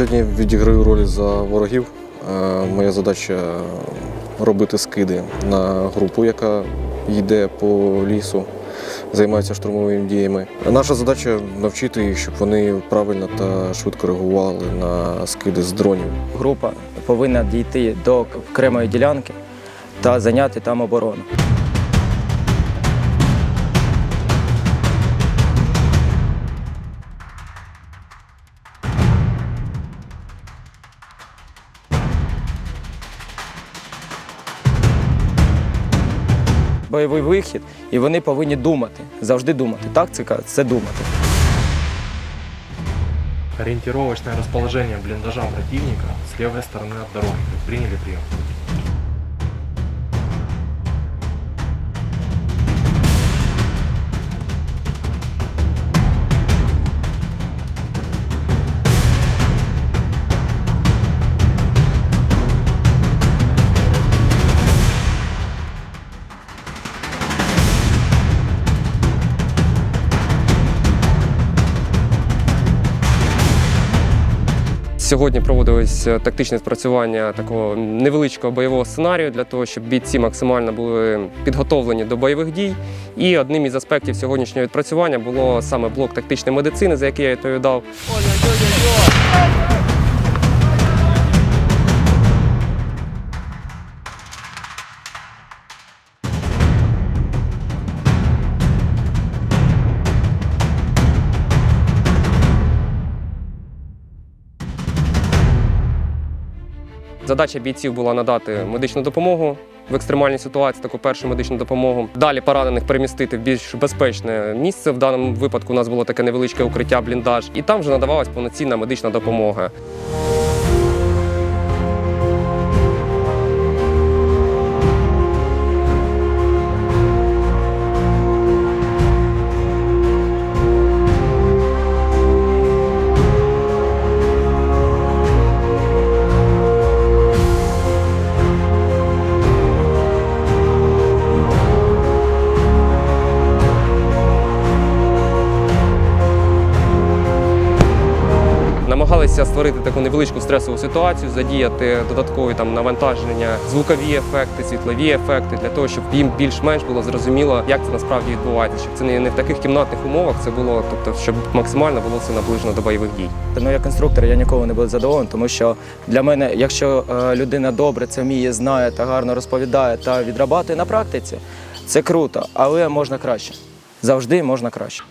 Сьогодні відіграю роль за ворогів. Е, Моя задача робити скиди на групу, яка йде по лісу, займається штурмовими діями. Наша задача навчити їх, щоб вони правильно та швидко реагували на скиди з дронів. Група повинна дійти до окремої ділянки та зайняти там оборону. Бойовий вихід, і вони повинні думати, завжди думати. Тактика це думати. Ориентировочное расположение блиндажа противника с левой стороны от дороги. Приняли прием. Сьогодні проводилось е, тактичне спрацювання такого невеличкого бойового сценарію для того, щоб бійці максимально були підготовлені до бойових дій. І одним із аспектів сьогоднішнього відпрацювання було саме блок тактичної медицини, за який я відповідав. Задача бійців була надати медичну допомогу в екстремальній ситуації, таку першу медичну допомогу. Далі поранених перемістити в більш безпечне місце. В даному випадку у нас було таке невеличке укриття, бліндаж, і там вже надавалась повноцінна медична допомога. Намагалися створити таку невеличку стресову ситуацію, задіяти додаткові там навантаження, звукові ефекти, світлові ефекти для того, щоб їм більш-менш було зрозуміло, як це насправді відбувається. Щоб це не в таких кімнатних умовах, це було, тобто, щоб максимально було це наближено до бойових дій. Ну, як інструктор, я ніколи не буду задоволений, тому що для мене, якщо е, людина добре це вміє, знає та гарно розповідає та відрабатує на практиці, це круто, але можна краще. Завжди можна краще.